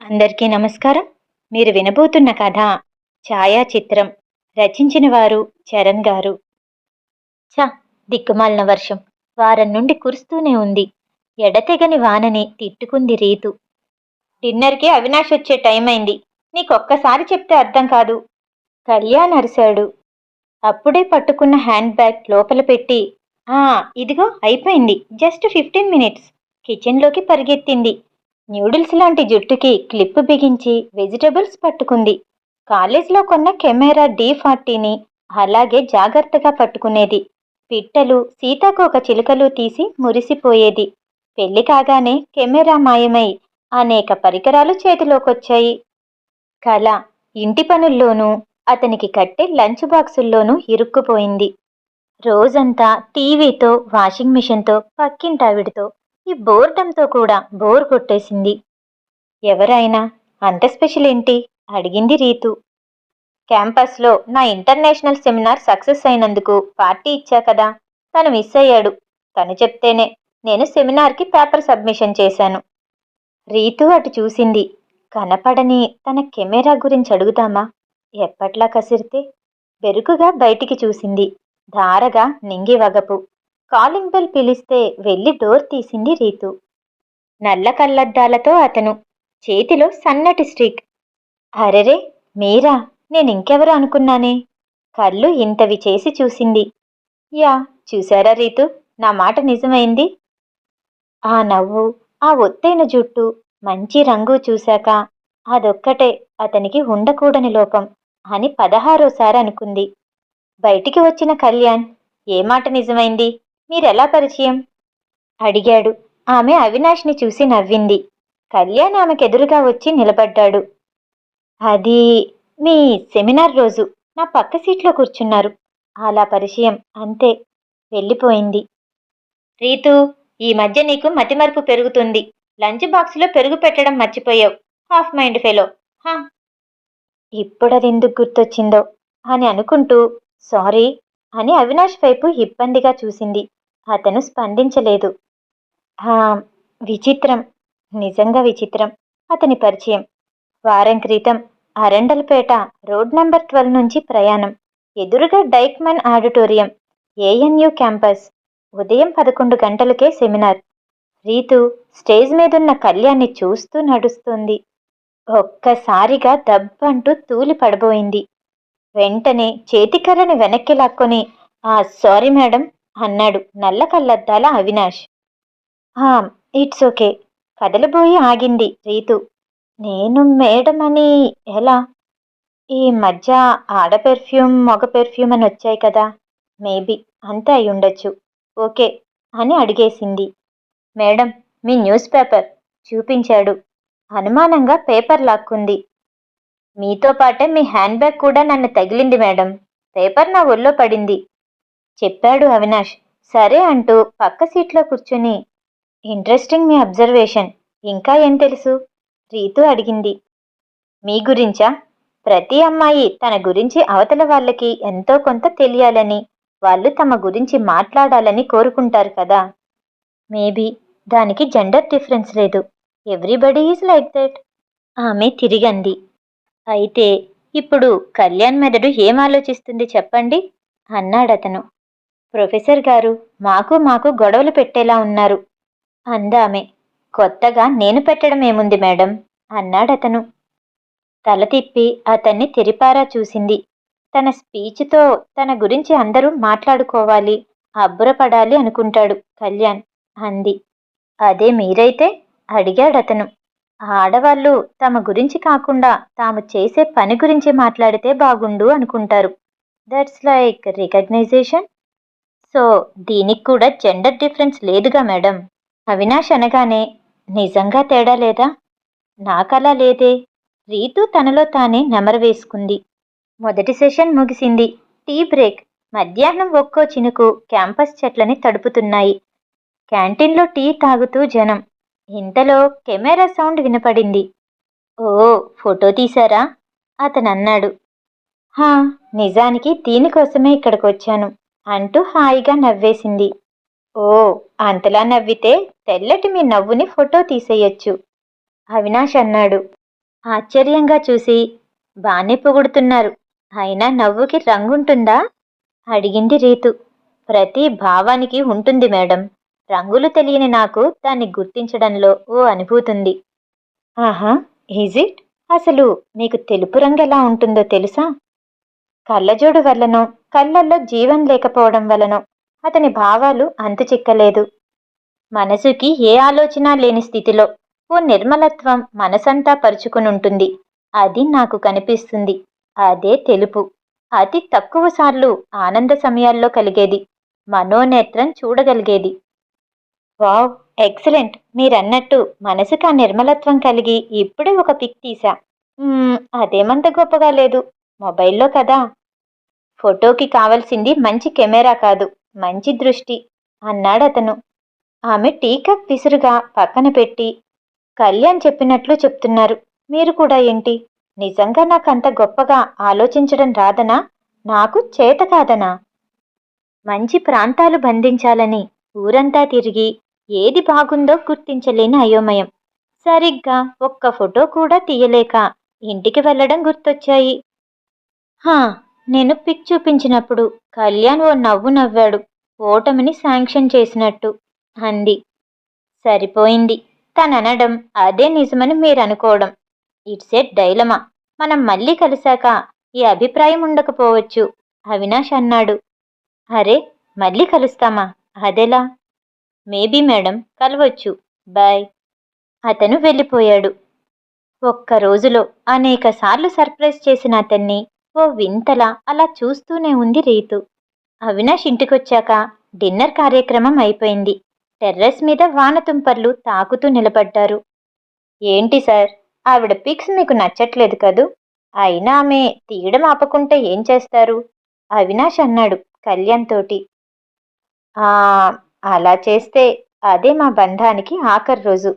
అందరికీ నమస్కారం. మీరు వినబోతున్న కథ ఛాయాచిత్రం రచించిన వారు చరణ్ గారు. చ దిక్కుమాలిన వర్షం. వారం నుండి కురుస్తూనే ఉంది. ఎడతెగని వానని తిట్టుకుంది రీతు. డిన్నర్కి అవినాష్ వచ్చే టైం అయింది. నీకొక్కసారి చెప్తే అర్థం కాదు. కళ్యాణ్ అరిశాడు. అప్పుడే పట్టుకున్న హ్యాండ్ బ్యాగ్ లోపల పెట్టి ఆ ఇదిగో అయిపోయింది. Just fifteen minutes. కిచెన్లోకి పరిగెత్తింది. న్యూడిల్స్ లాంటి జుట్టుకి క్లిప్ బిగించి వెజిటబుల్స్ పట్టుకుంది. కాలేజ్లో కొన్న కెమెరా డీ ఫార్టీని అలాగే జాగ్రత్తగా పట్టుకునేది. పిట్టలు సీతాకోక చిలుకలు తీసి మురిసిపోయేది. పెళ్ళి కాగానే కెమెరా మాయమై అనేక పరికరాలు చేతిలోకొచ్చాయి. కళ ఇంటి పనుల్లోనూ అతనికి కట్టే లంచ్ బాక్సుల్లోనూ ఇరుక్కుపోయింది. రోజంతా టీవీతో వాషింగ్ మిషన్తో పక్కింటావిడితో ఈ బోర్డంతో కూడా బోర్ కొట్టేసింది. ఎవరైనా అంత స్పెషల్ ఏంటి? అడిగింది రీతు. క్యాంపస్లో నా ఇంటర్నేషనల్ సెమినార్ సక్సెస్ అయినందుకు పార్టీ ఇచ్చా కదా? తను మిస్ అయ్యాడు. తను చెప్తేనే నేను సెమినార్కి పేపర్ సబ్మిషన్ చేశాను. రీతు అటు చూసింది. కనపడని తన కెమెరా గురించి అడుగుదామా? ఎప్పట్లా కసిరితే? బెరుకుగా బయటికి చూసింది. ధారగా నింగి వగపు. కాలింగ్ బెల్ పిలిస్తే వెళ్ళి డోర్ తీసింది రీతు. నల్ల కళ్ళద్దాలతో అతను చేతిలో సన్నటి స్టిక్. అరెరే మీరా నేను ఇంకెవరు అనుకున్నానే? కళ్ళు ఇంతవి చేసి చూసింది. యా చూసారా రీతు? నా మాట నిజమైంది? ఆ నవ్వు ఆ ఒత్తైన జుట్టు మంచి రంగు చూశాక అదొక్కటే అతనికి ఉండకూడని లోపం అని పదహారోసారి అనుకుంది. బయటికి వచ్చిన కళ్యాణ్ ఏ మాట నిజమైంది? మీరెలా పరిచయం? అడిగాడు. ఆమె అవినాష్ని చూసి నవ్వింది. కళ్యాణ్ ఆమెకెదురుగా వచ్చి నిలబడ్డాడు. అది మీ సెమినార్ రోజు. నా పక్క సీట్లో కూర్చున్నారు. అలా పరిచయం. అంతే. వెళ్ళిపోయింది. రీతు ఈ మధ్య నీకు మతిమరుపు పెరుగుతుంది. లంచ్ బాక్స్లో పెరుగు పెట్టడం మర్చిపోయావు. Half mind fellow. హా. ఇప్పుడది ఎందుకు గుర్తొచ్చిందో అని అనుకుంటూ సారీ అని అవినాష్ వైపు ఇబ్బందిగా చూసింది. అతను స్పందించలేదు. "హా, విచిత్రం. నిజంగా విచిత్రం. అతని పరిచయం. వారం క్రితం అరండల్పేట రోడ్ నంబర్ ట్వెల్వ్ నుంచి ప్రయాణం. ఎదురుగా డైక్మన్ ఆడిటోరియం ఏఎన్యు క్యాంపస్. ఉదయం పదకొండు గంటలకే సెమినార్. రీతు స్టేజ్ మీదున్న కళ్యాణ్ని చూస్తూ నడుస్తుంది. ఒక్కసారిగా దబ్బంటూ తూలి పడబోయింది. వెంటనే చేతికర్రని వెనక్కి లాక్కొని ఆ సారీ మేడం అన్నాడు నల్ల కళ్ళద్దాల అవినాష్. "ఆ, ఇట్స్ ఓకే. కదలబోయి ఆగింది రీతు. నేను మేడం అని ఎలా? ఈ మధ్య ఆడ పెర్ఫ్యూమ్ మగ పెర్ఫ్యూమ్ అని వచ్చాయి కదా. మేబీ అంతే అయి ఉండొచ్చు. ఓకే అని అడిగేసింది. మేడం మీ న్యూస్ పేపర్ చూపించాడు. అనుమానంగా పేపర్ లాక్కుంది. మీతో పాటే మీ హ్యాండ్ బ్యాగ్ కూడా నన్ను తగిలింది మేడం. పేపర్ నా ఒళ్ళో పడింది. చెప్పాడు అవినాష్. సరే అంటూ పక్క సీట్లో కూర్చుని ఇంట్రెస్టింగ్ మీ అబ్జర్వేషన్. ఇంకా ఏం తెలుసు? రీతు అడిగింది. మీ గురించా? ప్రతి అమ్మాయి తన గురించి అవతల వాళ్ళకి ఎంతో కొంత తెలియాలని వాళ్ళు తమ గురించి మాట్లాడాలని కోరుకుంటారు కదా. మేబీ దానికి జెండర్ డిఫరెన్స్ లేదు. Everybody is like that. ఆమె తిరిగంది. అయితే ఇప్పుడు కళ్యాణ్ మెదడు ఏం ఆలోచిస్తుంది చెప్పండి? అన్నాడతను. ప్రొఫెసర్ గారు మాకు మాకు గొడవలు పెట్టేలా ఉన్నారు. అందామె కొత్తగా నేను పెట్టడం ఏముంది మేడం? అన్నాడతను. తల తిప్పి అతన్ని తెరిపారా చూసింది. తన స్పీచ్తో తన గురించి అందరూ మాట్లాడుకోవాలి అబ్బురపడాలి అనుకుంటాడు కళ్యాణ్ అంది. అదే మీరైతే? అడిగాడతను. ఆడవాళ్ళు తమ గురించి కాకుండా తాము చేసే పని గురించి మాట్లాడితే బాగుండు అనుకుంటారు. దట్స్ లైక్ రికగ్నైజేషన్ సో దీనికి కూడా జెండర్ డిఫరెన్స్ లేదుగా మేడం. అవినాష్ అనగానే నిజంగా తేడా లేదా? నాకలా లేదే. రీతు తనలో తానే నెమరు వేసుకుంది. మొదటి సెషన్ ముగిసింది. Tea break. మధ్యాహ్నం ఒక్కో చినుకు క్యాంపస్ చెట్లని తడుపుతున్నాయి. క్యాంటీన్లో టీ తాగుతూ జనం. ఇంతలో కెమెరా సౌండ్ వినపడింది. ఓ ఫోటో తీశారా? అతనన్నాడు. హా నిజానికి దీనికోసమే ఇక్కడికి వచ్చాను అంటూ హాయిగా నవ్వేసింది. ఓ అంతలా నవ్వితే తెల్లటి మీ నవ్వుని ఫోటో తీసేయొచ్చు. అవినాష్ అన్నాడు. ఆశ్చర్యంగా చూసి బానే పొగుడుతున్నారు. అయినా నవ్వుకి రంగుంటుందా? అడిగింది రీతు. ప్రతి భావానికి ఉంటుంది మేడం. రంగులు తెలియని నాకు దాన్ని గుర్తించడంలో ఓ అనుభూతుంది. ఆహా ఈజ్ ఇట్ అసలు మీకు తెలుపు రంగు ఎలా ఉంటుందో తెలుసా? కళ్ళజోడు వల్లనో కళ్ళల్లో జీవం లేకపోవడం వలనో అతని భావాలు అంతు చిక్కలేదు మనసుకి ఏ ఆలోచన లేని స్థితిలో ఓ నిర్మలత్వం మనసంతా పరుచుకునుంటుంది. అది నాకు కనిపిస్తుంది. అదే తెలుపు. అతి తక్కువ సార్లు ఆనంద సమయాల్లో కలిగేది. మనోనేత్రం చూడగలిగేది. Wow excellent. మీరన్నట్టు మనసుకు ఆ నిర్మలత్వం కలిగి ఇప్పుడే ఒక పిక్ తీసా అదేమంత గొప్పగా లేదు. మొబైల్లో కదా. ఫోటోకి కావలసింది మంచి కెమెరా కాదు మంచి దృష్టి అన్నాడు అతను. ఆమె టీ కప్ విసురుగా పక్కన పెట్టి కళ్యాణ్ చెప్పినట్లు చెప్తున్నారు. మీరు కూడా ఏంటి? నిజంగా నాకంత గొప్పగా ఆలోచించడం రాదనా? నాకు చేత కాదనా? మంచి ప్రాంతాలు బంధించాలని ఊరంతా తిరిగి ఏది బాగుందో గుర్తించలేని అయోమయం. సరిగ్గా ఒక్క ఫోటో కూడా తీయలేక ఇంటికి వెళ్ళడం గుర్తొచ్చాయి. హా నేను పిక్ చూపించినప్పుడు కళ్యాణ్ ఓ నవ్వు నవ్వాడు ఓటమిని శాంక్షన్ చేసినట్టు అంది. సరిపోయింది. తననడం అదే నిజమని మీరు అనుకోవడం ఇట్స్ ఏ డైలమా. మనం మళ్ళీ కలిశాక ఈ అభిప్రాయం ఉండకపోవచ్చు అవినాష్ అన్నాడు. అరే మళ్ళీ కలుస్తామా? అదెలా? మేబీ మేడం కలవచ్చు. బాయ్. అతను వెళ్ళిపోయాడు. ఒక్క రోజులో అనేక సార్లు సర్ప్రైజ్ చేసిన అతన్ని ఓ వింతలా అలా చూస్తూనే ఉంది రీతు. అవినాష్ ఇంటికొచ్చాక డిన్నర్ కార్యక్రమం అయిపోయింది. టెర్రస్ మీద వానతుంపర్లు తాకుతూ నిలబడ్డారు. ఏంటి సార్ ఆవిడ పిక్స్ మీకు నచ్చట్లేదు కదూ? అయినా ఆమె తీయడం ఆపకుంటే ఏం చేస్తారు? అవినాష్ అన్నాడు కళ్యాణ్ తోటి ఆ అలా చేస్తే అదే మా బంధానికి ఆఖరి రోజు.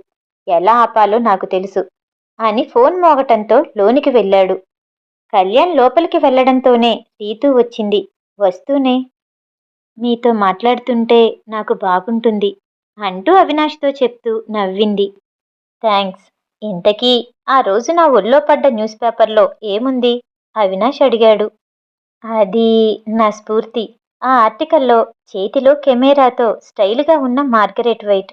ఎలా ఆపాలో నాకు తెలుసు అని ఫోన్ మోగటంతో లోనికి వెళ్ళాడు. కళ్యాణ్ లోపలికి వెళ్ళడంతోనే రీతు వచ్చింది. వస్తూనే. మీతో మాట్లాడుతుంటే నాకు బాగుంటుంది అంటూ అవినాష్తో చెప్తూ నవ్వింది. థ్యాంక్స్ ఇంతకీ ఆ రోజు నా ఒళ్ళో పడ్డ న్యూస్ పేపర్లో ఏముంది? అవినాష్ అడిగాడు. అది నా స్ఫూర్తి. ఆ ఆర్టికల్లో చేతిలో కెమెరాతో స్టైల్గా ఉన్న మార్గరెట్ వైట్.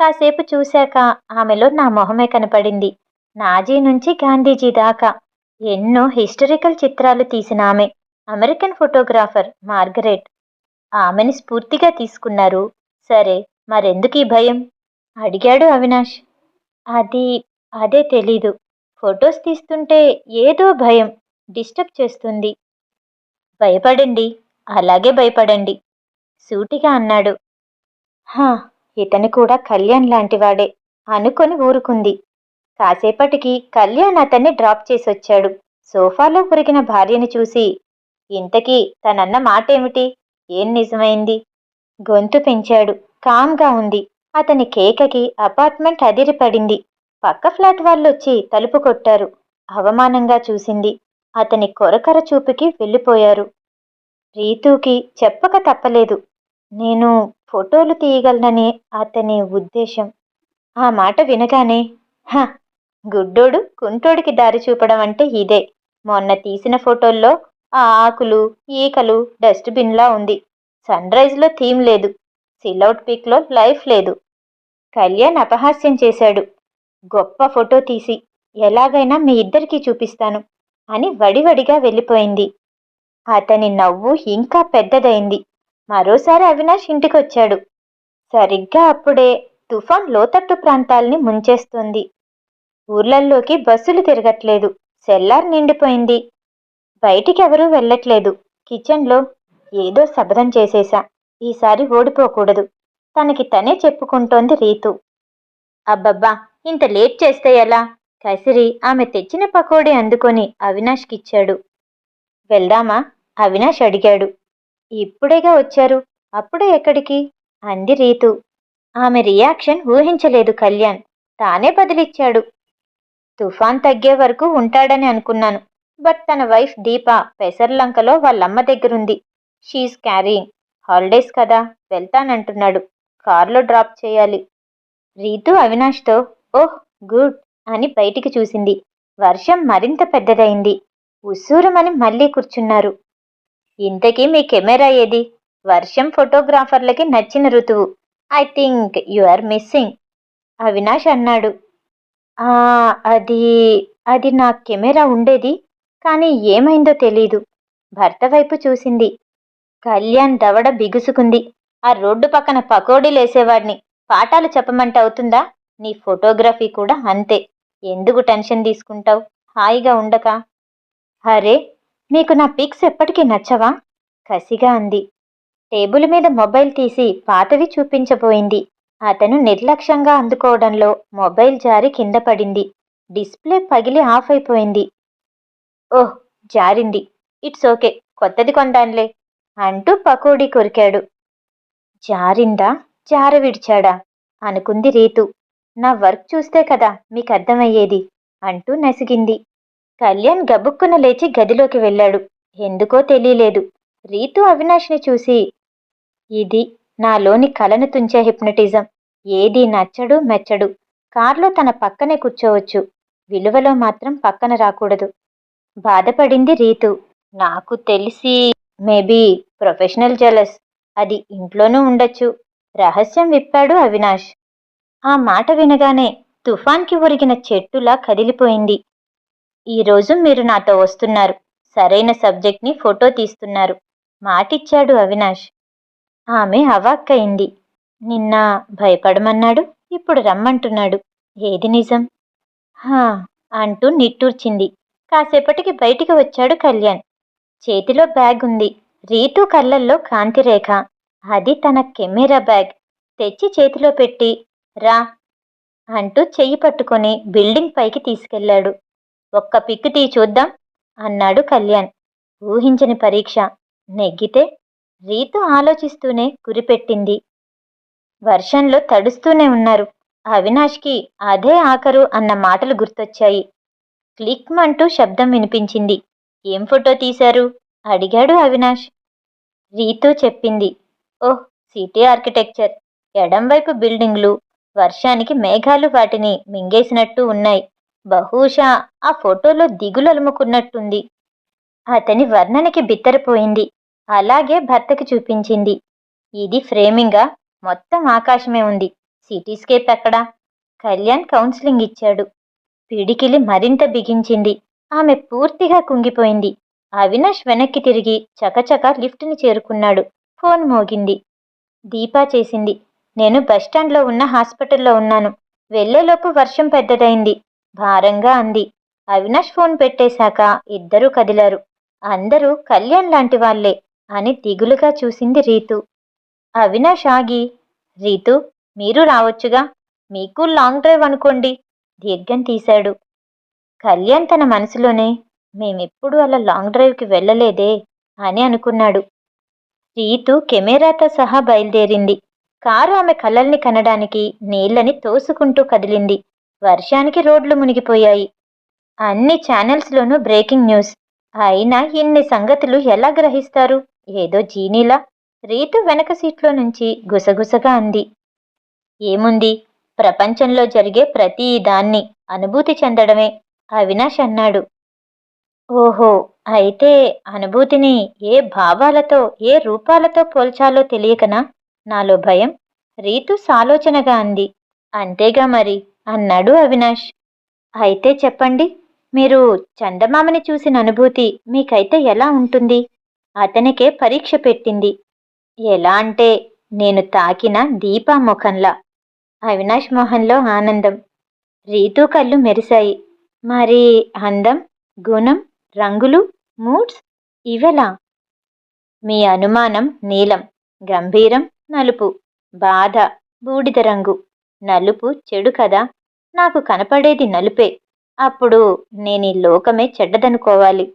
కాసేపు చూశాక ఆమెలో నా మొహమే కనపడింది. నాజీ నుంచి గాంధీజీ దాకా ఎన్నో హిస్టరికల్ చిత్రాలు తీసిన ఆమె. American photographer Margaret. ఆమెని స్ఫూర్తిగా తీసుకున్నారు. సరే మరెందుకు ఈ భయం? అడిగాడు అవినాష్. అది అదే తెలీదు. ఫొటోస్ తీస్తుంటే ఏదో భయం డిస్టర్బ్ చేస్తుంది. భయపడండి అలాగే భయపడండి సూటిగా అన్నాడు. హా ఇతను కూడా కళ్యాణ్ లాంటివాడే అనుకొని ఊరుకుంది. కాసేపటికి కళ్యాణ్ అతన్ని డ్రాప్ చేసి వచ్చాడు సోఫాలో కురిగిన భార్యని చూసి ఇంతకీ తనన్న మాటేమిటి? ఏం నిజమైంది? గొంతు పెంచాడు. కామ్గా ఉంది. అతని కేకకి అపార్ట్మెంట్ అదిరిపడింది. పక్క ఫ్లాట్ వాళ్ళొచ్చి తలుపు కొట్టారు. అవమానంగా చూసింది. అతని కొరకర చూపుకి వెళ్ళిపోయారు. రీతూకి చెప్పక తప్పలేదు. నేను ఫోటోలు తీయగలనని అతని ఉద్దేశం. ఆ మాట వినగానే హ గుడ్డోడు కుంటోడికి దారి చూపడం అంటే ఇదే. మొన్న తీసిన ఫోటోల్లో ఆ ఆకులు ఈకలు డస్ట్బిన్లా ఉంది. సన్ రైజ్లో థీమ్ లేదు. సిల్అవుట్ పిక్లో లైఫ్ లేదు. కళ్యాణ్ అపహాస్యం చేశాడు. గొప్ప ఫోటో తీసి ఎలాగైనా మీ ఇద్దరికీ చూపిస్తాను అని వడివడిగా వెళ్ళిపోయింది. అతని నవ్వు ఇంకా పెద్దదైంది. మరోసారి అవినాష్ ఇంటికొచ్చాడు. సరిగ్గా అప్పుడే తుఫాన్ లోతట్టు ప్రాంతాల్ని ముంచేస్తుంది. ఊర్లల్లోకి బస్సులు తిరగట్లేదు. సెల్లార్ నిండిపోయింది. బయటికి ఎవరూ వెళ్ళట్లేదు. కిచెన్లో ఏదో శబ్దం చేసేశా. ఈసారి ఓడిపోకూడదు. తనకి తనే చెప్పుకుంటోంది రీతు. అబ్బబ్బా! ఇంత లేట్ చేస్తే ఎలా? కసిరి ఆమె తెచ్చిన పకోడీ అందుకొని అవినాష్కిచ్చాడు. వెళ్దామా? అవినాష్ అడిగాడు. ఇప్పుడేగా వచ్చారు? అప్పుడే ఎక్కడికి? అంది రీతు. ఆమె రియాక్షన్ ఊహించలేదు కళ్యాణ్. తానే బదిలిచ్చాడు. తుఫాన్ తగ్గే వరకు ఉంటాడని అనుకున్నాను. బట్ తన వైఫ్ దీప పెసర్లంకలో వాళ్ళమ్మ దగ్గరుంది. She carrying. హాలిడేస్ కదా వెళ్తానంటున్నాడు. కార్లో డ్రాప్ చేయాలి. రీతు అవినాష్తో ఓహ్ గుడ్ అని బయటికి చూసింది. వర్షం మరింత పెద్దదైంది. ఉస్సూరమని మళ్ళీ కూర్చున్నారు. ఇంతకీ మీ కెమెరా ఏది? వర్షం ఫోటోగ్రాఫర్లకి నచ్చిన ఋతువు. I think you are missing. Avinash అన్నాడు. "ఆ, అది అది నా కెమెరా ఉండేది కానీ ఏమైందో తెలీదు. భర్త వైపు చూసింది. కళ్యాణ్ దవడ బిగుసుకుంది. ఆ రోడ్డు పక్కన పకోడీలేసేవాడిని పాఠాలు చెప్పమంటే అవుతుందా? నీ ఫోటోగ్రఫీ కూడా అంతే. ఎందుకు టెన్షన్ తీసుకుంటావు? హాయిగా ఉండక. అరే మీకు నా పిక్స్ ఎప్పటికీ నచ్చవా? కసిగా అంది. టేబుల్ మీద మొబైల్ తీసి పాతవి చూపించబోయింది. అతను నిర్లక్ష్యంగా అందుకోవడంలో మొబైల్ జారి కింద పడింది. డిస్ప్లే పగిలి ఆఫ్ అయిపోయింది. ఓహ్ జారింది. ఇట్స్ ఓకే కొత్తది కొందాన్లే అంటూ పకోడీ కొరికాడు. జారిందా? జార విడిచాడా? అనుకుంది రీతు. నా వర్క్ చూస్తే కదా మీకు అర్థమయ్యేది అంటూ నసిగింది. కళ్యాణ్ గబుక్కున లేచి గదిలోకి వెళ్ళాడు. ఎందుకో తెలియలేదు. రీతు అవినాష్ని చూసి ఇది నాలోని కలను తుంచే హిప్నటిజం. ఏది నచ్చడు మెచ్చడు. కార్లో తన పక్కనే కూర్చోవచ్చు. విలువలో మాత్రం పక్కన రాకూడదు. బాధపడింది రీతు. నాకు తెలిసి మేబీ ప్రొఫెషనల్ జెలస్. అది ఇంట్లోనూ ఉండొచ్చు. రహస్యం విప్పాడు అవినాష్. ఆ మాట వినగానే తుఫాన్కి ఒరిగిన చెట్టులా కదిలిపోయింది. ఈరోజు మీరు నాతో వస్తున్నారు. సరైన సబ్జెక్ట్ని ఫోటో తీస్తున్నారు. మాటిచ్చాడు అవినాష్. ఆమె అవాక్కయింది. నిన్న భయపడమన్నాడు ఇప్పుడు రమ్మంటున్నాడు. ఏది నిజం? హా అంటూ నిట్టూర్చింది. కాసేపటికి బయటికి వచ్చాడు కళ్యాణ్. చేతిలో బ్యాగ్ ఉంది. రీతు కళ్ళల్లో కాంతిరేఖ అది తన కెమెరా బ్యాగ్. తెచ్చి చేతిలో పెట్టి రా అంటూ చెయ్యి పట్టుకొని బిల్డింగ్ పైకి తీసుకెళ్ళాడు. ఒక్క పిక్కు తీ చూద్దాం అన్నాడు కళ్యాణ్. ఊహించని పరీక్ష. నెగ్గితే? రీతు ఆలోచిస్తూనే గురిపెట్టింది. వర్షంలో తడుస్తూనే ఉన్నారు. అవినాష్కి అదే ఆఖరు అన్న మాటలు గుర్తొచ్చాయి. క్లిక్ అంటూ శబ్దం వినిపించింది. ఏం ఫోటో తీశారు? అడిగాడు అవినాష్. రీతు చెప్పింది. Oh city architecture. ఎడంవైపు బిల్డింగ్లు. వర్షానికి మేఘాలు వాటిని మింగేసినట్టు ఉన్నాయి. బహుశా ఆ ఫోటోలో దిగులు అలుముకున్నట్టుంది. అతని వర్ణనకి బిత్తరపోయింది. అలాగే భర్తకి చూపించింది. ఇది ఫ్రేమింగా? మొత్తం ఆకాశమే ఉంది. సిటీస్కేప్ ఎక్కడా? కళ్యాణ్ కౌన్సిలింగ్ ఇచ్చాడు. పిడికిలి మరింత బిగించింది. ఆమె పూర్తిగా కుంగిపోయింది. అవినాష్ వెనక్కి తిరిగి చకచక లిఫ్ట్ని చేరుకున్నాడు. ఫోన్ మోగింది. దీపా చేసింది. నేను బస్టాండ్లో ఉన్న హాస్పిటల్లో ఉన్నాను. వెళ్ళేలోపు వర్షం పెద్దదైంది. భారంగా అంది. అవినాష్ ఫోన్ పెట్టేశాక ఇద్దరూ కదిలారు. అందరూ కళ్యాణ్ లాంటి వాళ్ళే అని దిగులుగా చూసింది రీతు. అవినాష్ ఆగి రీతు మీరు రావచ్చుగా. మీకు లాంగ్ డ్రైవ్ అనుకోండి. దీర్ఘం తీశాడు. కళ్యాణ్ తన మనసులోనే మేమెప్పుడు అలా లాంగ్ డ్రైవ్కి వెళ్ళలేదే అని అనుకున్నాడు. రీతు కెమెరాతో సహా బయలుదేరింది. కారు ఆమె కళ్ళల్ని కనడానికి నీళ్ళని తోసుకుంటూ కదిలింది. వర్షానికి రోడ్లు మునిగిపోయాయి. అన్ని ఛానల్స్లోనూ బ్రేకింగ్ న్యూస్. అయినా ఇన్ని సంగతులు ఎలా గ్రహిస్తారు? ఏదో జీనీలా? రీతు వెనక సీట్లో నుంచి గుసగుసగా అంది. ఏముంది? ప్రపంచంలో జరిగే ప్రతి దాన్ని అనుభూతి చెందడమే అవినాష్ అన్నాడు. ఓహో అయితే అనుభూతిని ఏ భావాలతో ఏ రూపాలతో పోల్చాలో తెలియకనా? నాలో భయం. రీతు సాలోచనగా అంది. అంతేగా మరి అన్నాడు అవినాష్. అయితే చెప్పండి మీరు చందమామని చూసిన అనుభూతి మీకైతే ఎలా ఉంటుంది? అతనికే పరీక్ష పెట్టింది. ఎలా అంటే నేను తాకిన దీపా ముఖంలా అవినాష్ మొహంలో ఆనందం. రీతు కళ్ళు మెరిశాయి. మరి అందం గుణం రంగులు మూడ్స్ ఇవెలా? మీ అనుమానం నీలం గంభీరం నలుపు బాధ బూడిద రంగు. నలుపు చెడు కదా? నాకు కనపడేది నలుపే. అప్పుడు నేను ఈ లోకమే చెడ్డదనుకోవాలి.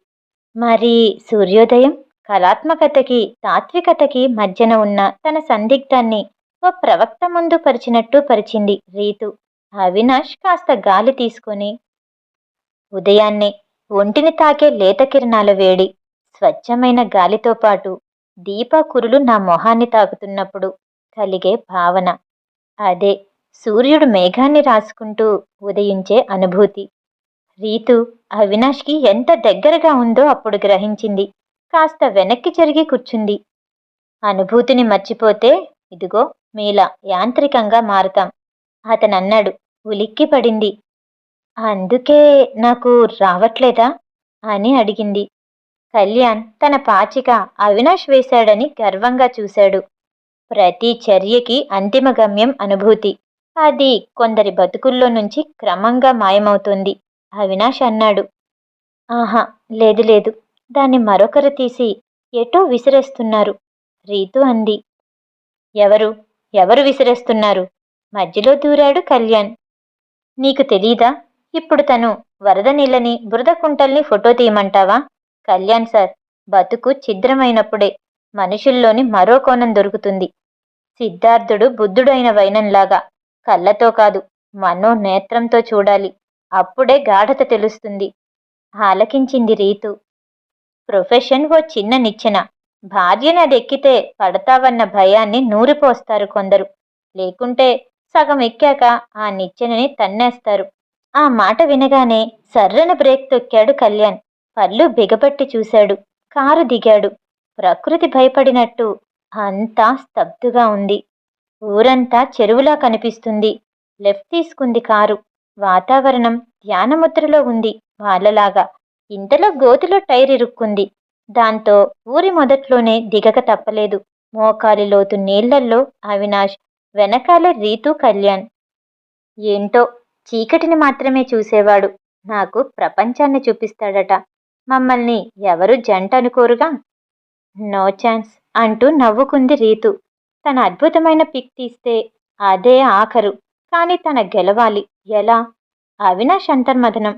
మరి సూర్యోదయం? కళాత్మకతకి తాత్వికతకి మధ్యన ఉన్న తన సందిగ్ధాన్ని ఓ ప్రవక్త ముందు పరిచినట్టు పరిచింది రీతు. అవినాష్ కాస్త గాలి తీసుకొని ఉదయాన్నే ఒంటిని తాకే లేత కిరణాల వేడి స్వచ్ఛమైన గాలితో పాటు దీపకురులు నా మొహాన్ని తాకుతున్నప్పుడు కలిగే భావన. అదే సూర్యుడు మేఘాన్ని రాసుకుంటూ ఉదయించే అనుభూతి. రీతు అవినాష్కి ఎంత దగ్గరగా ఉందో అప్పుడు గ్రహించింది. కాస్త వెనక్కి జరిగి కూర్చుంది. అనుభూతిని మర్చిపోతే ఇదిగో మీలా యాంత్రికంగా మారుతాం. అతనన్నాడు ఉలిక్కి పడింది. అందుకే నాకు రావట్లేదా? అని అడిగింది. కళ్యాణ్ తన పాచిక అవినాష్ వేశాడని గర్వంగా చూశాడు. ప్రతి చర్యకి అంతిమ గమ్యం అనుభూతి. అది కొందరి బతుకుల్లో నుంచి క్రమంగా మాయమవుతుంది అవినాష్ అన్నాడు. ఆహా లేదు లేదు. దాన్ని మరొకరు తీసి ఎటో విసిరేస్తున్నారు. రీతు అంది. ఎవరు? ఎవరు విసిరేస్తున్నారు? మధ్యలో దూరాడు కళ్యాణ్. నీకు తెలీదా? ఇప్పుడు తను వరద నీళ్ళని బురద కుంటల్ని ఫోటో తీయమంటావా? కళ్యాణ్ సార్ బతుకు ఛిద్రమైనప్పుడే మనుషుల్లోని మరో కోణం దొరుకుతుంది. సిద్ధార్థుడు బుద్ధుడైన వైనంలాగా కళ్ళతో కాదు మనో నేత్రంతో చూడాలి. అప్పుడే గాఢత తెలుస్తుంది. ఆలకించింది రీతు. ప్రొఫెషన్ ఓ చిన్న నిచ్చెన. భార్యని అది ఎక్కితే పడతావన్న భయాన్ని నూరిపోస్తారు కొందరు. లేకుంటే సగం ఎక్కాక ఆ నిచ్చెనని తన్నేస్తారు. ఆ మాట వినగానే సర్రన బ్రేక్ తొక్కాడు కళ్యాణ్. పళ్ళు బిగపట్టి చూశాడు. కారు దిగాడు. ప్రకృతి భయపడినట్టు అంతా స్తబ్దుగా ఉంది. ఊరంతా చెరువులా కనిపిస్తుంది. లెఫ్ట్ తీసుకుంది కారు. వాతావరణం ధ్యానముద్రలో ఉంది వాళ్ళలాగా. ఇంతలో గోతిలో టైర్ ఇరుక్కుంది. దాంతో ఊరి మొదట్లోనే దిగక తప్పలేదు. మోకాలి లోతు నీళ్ళల్లో అవినాష్ వెనకాల రీతు కళ్యాణ్. ఏంటో చీకటిని మాత్రమే చూసేవాడు. నాకు ప్రపంచాన్ని చూపిస్తాడట. మమ్మల్ని ఎవరు జంట అనుకోరుగా? నో ఛాన్స్ అంటూ నవ్వుకుంది రీతు. తన అద్భుతమైన పిక్ తీస్తే అదే ఆఖరు. కానీ తన గెలవాలి. ఎలా? అవినాష్ అంతర్మథనం.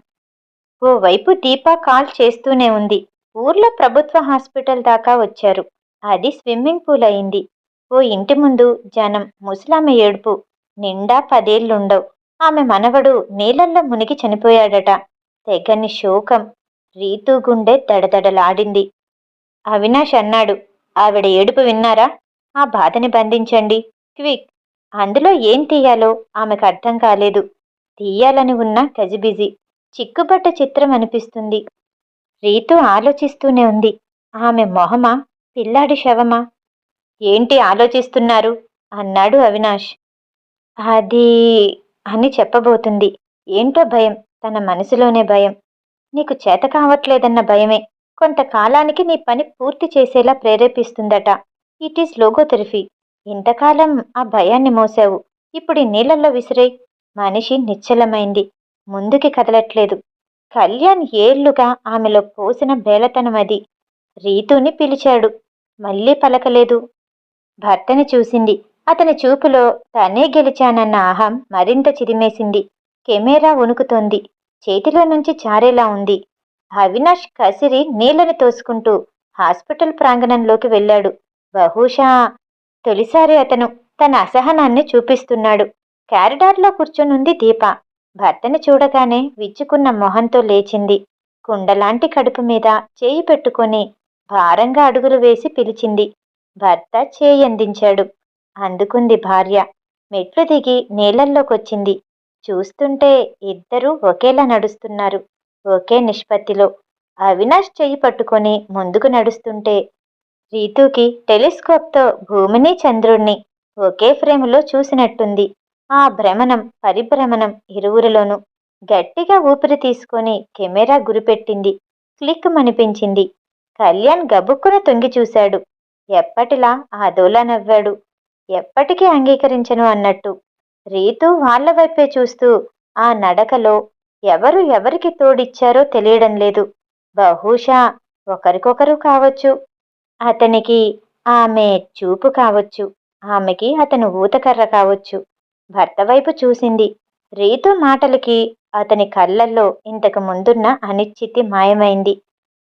ఓవైపు దీపా కాల్ చేస్తూనే ఉంది. ఊర్లో ప్రభుత్వ హాస్పిటల్ దాకా వచ్చారు. అది స్విమ్మింగ్ పూల్ అయింది. ఓ ఇంటి ముందు జనం ముసలామె ఏడుపు. నిండా పదేళ్ళుండవు ఆమె మనవడు నీళ్ళల్లో మునిగి చనిపోయాడట. తెగని శోకం. రీతు గుండె దడదడలాడింది. అవినాష్ అన్నాడు. ఆవిడ ఏడుపు విన్నారా? ఆ బాధని బంధించండి. క్విక్. అందులో ఏం తీయాలో ఆమెకు అర్థం కాలేదు. తీయాలని ఉన్న గజిబిజి. చిక్కుబట్ట చిత్రం అనిపిస్తుంది. రీతు ఆలోచిస్తూనే ఉంది. ఆమె మొహమా? పిల్లాడి శవమా? ఏంటి ఆలోచిస్తున్నారు? అన్నాడు అవినాష్. అది అని చెప్పబోతుంది. ఏంటో భయం. తన మనసులోనే భయం. నీకు చేత కావట్లేదన్న భయమే. కొంతకాలానికి నీ పని పూర్తి చేసేలా ప్రేరేపిస్తుందట. It is logotherapy. ఇంతకాలం ఆ భయాన్ని మోసావు. ఇప్పుడు నీళ్ళల్లో విసిరే మనిషి నిశ్చలమైంది. ముందుకి కదలట్లేదు. కళ్యాణ్ ఏళ్ళుగా ఆమెలో పోసిన బేలతనం అది. రీతుని పిలిచాడు. మళ్ళీ పలకలేదు. భర్తని చూసింది. అతని చూపులో తనే గెలిచానన్న అహం మరింత చిదిమేసింది. కెమెరా వణుకుతోంది. చేతిలో నుంచి చారేలా ఉంది. అవినాష్ కసిరి నీళ్ళని తోసుకుంటూ హాస్పిటల్ ప్రాంగణంలోకి వెళ్ళాడు. బహుశా తొలిసారి అతను తన అసహనాన్ని చూపిస్తున్నాడు. క్యారిడార్లో కూర్చొనుంది దీప. భర్తని చూడగానే విచ్చుకున్న మొహంతో లేచింది. కుండలాంటి కడుపు మీద చేయి పెట్టుకొని భారంగా అడుగులు వేసి పిలిచింది. భర్త చేయి అందించాడు అందుకుంది భార్య. మెట్లు దిగి నీళ్ళల్లోకొచ్చింది. చూస్తుంటే ఇద్దరూ ఒకేలా నడుస్తున్నారు. ఒకే నిష్పత్తిలో. అవినాష్ చెయ్యి పట్టుకొని ముందుకు నడుస్తుంటే రీతుకి టెలిస్కోప్తో భూమిని చంద్రుణ్ణి ఒకే ఫ్రేములో చూసినట్టుంది. ఆ భ్రమణం పరిభ్రమణం ఇరువురిలోనూ గట్టిగా ఊపిరి తీసుకొని కెమెరా గురిపెట్టింది క్లిక్ మనిపించింది. కళ్యాణ్ గబుక్కున తొంగి చూశాడు. ఎప్పటిలా అదోలా నవ్వాడు. ఎప్పటికీ అంగీకరించను అన్నట్టు. రీతు వాళ్ళ వైపే చూస్తూ ఆ నడకలో ఎవరు ఎవరికి తోడిచ్చారో తెలియడం లేదు. బహుశా ఒకరికొకరు కావచ్చు. అతనికి ఆమె చూపు కావచ్చు. ఆమెకి అతను ఊతకర్ర కావచ్చు. భర్త వైపు చూసింది. రీతు మాటలకి అతని కళ్ళల్లో ఇంతకు ముందున్న అనిశ్చితి మాయమైంది.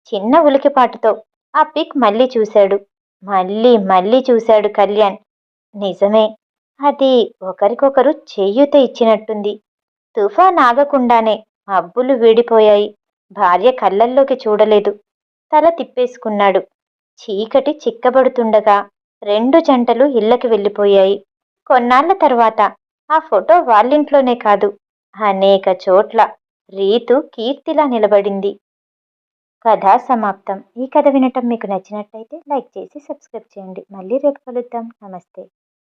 చిన్న ఉలికిపాటుతో ఆ పిక్ మళ్ళీ చూశాడు. మళ్ళీ మళ్ళీ చూశాడు కళ్యాణ్. నిజమే అది ఒకరికొకరు చేయూత ఇచ్చినట్టుంది. తుఫాన్ ఆగకుండానే మబ్బులు వీడిపోయాయి. భార్య కళ్ళల్లోకి చూడలేదు. తల తిప్పేసుకున్నాడు. చీకటి చిక్కబడుతుండగా రెండు జంటలు ఇళ్ళకి వెళ్ళిపోయాయి. కొన్నాళ్ళ తర్వాత ఆ ఫోటో వాళ్ళింట్లోనే కాదు. అనేక చోట్ల రీతు కీర్తిలా నిలబడింది. కథ సమాప్తం. ఈ కథ వినటం మీకు నచ్చినట్టయితే లైక్ చేసి సబ్స్క్రైబ్ చేయండి. మళ్ళీ రేపు కలుద్దాం. నమస్తే.